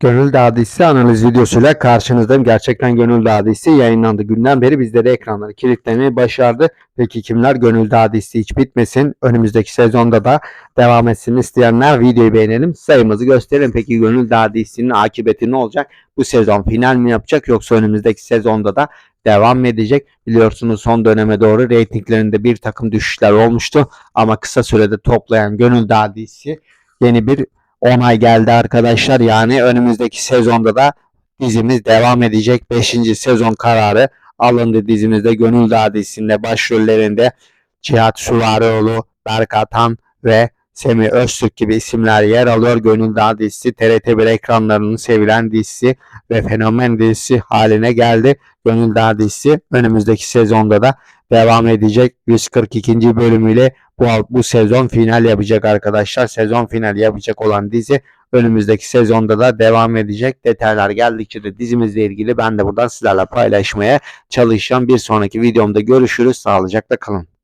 Gönül Dağı dizisi analiz videosuyla karşınızdayım. Gerçekten Gönül Dağı dizisi yayınlandı günden beri bizleri ekranları kilitlemeyi başardı. Peki kimler Gönül Dağı dizisi hiç bitmesin, önümüzdeki sezonda da devam etsin isteyenler videoyu beğenelim, sayımızı gösterelim. Peki Gönül Dağı dizisinin akıbeti ne olacak? Bu sezon final mi yapacak yoksa önümüzdeki sezonda da devam edecek? Biliyorsunuz son döneme doğru reytinglerinde bir takım düşüşler olmuştu ama kısa sürede toplayan Gönül Dağı dizisi yeni bir onay geldi arkadaşlar. Yani önümüzdeki sezonda da dizimiz devam edecek. 5. sezon kararı alındı dizimizde. Gönül Dağı dizisinde başrollerinde Cihat Süvarioğlu, Berk Atan ve Semih Öztürk gibi isimler yer alıyor. Gönül Dağı dizisi TRT1 ekranlarının sevilen dizisi ve fenomen dizisi haline geldi. Gönül Dağı dizisi önümüzdeki sezonda da devam edecek. 142. bölümüyle bu, bu sezon final yapacak arkadaşlar. Sezon finali yapacak olan dizi önümüzdeki sezonda da devam edecek. Detaylar geldikçe de dizimizle ilgili ben de buradan sizlerle paylaşmaya çalışacağım. Bir sonraki videomda görüşürüz. Sağlıcakla kalın.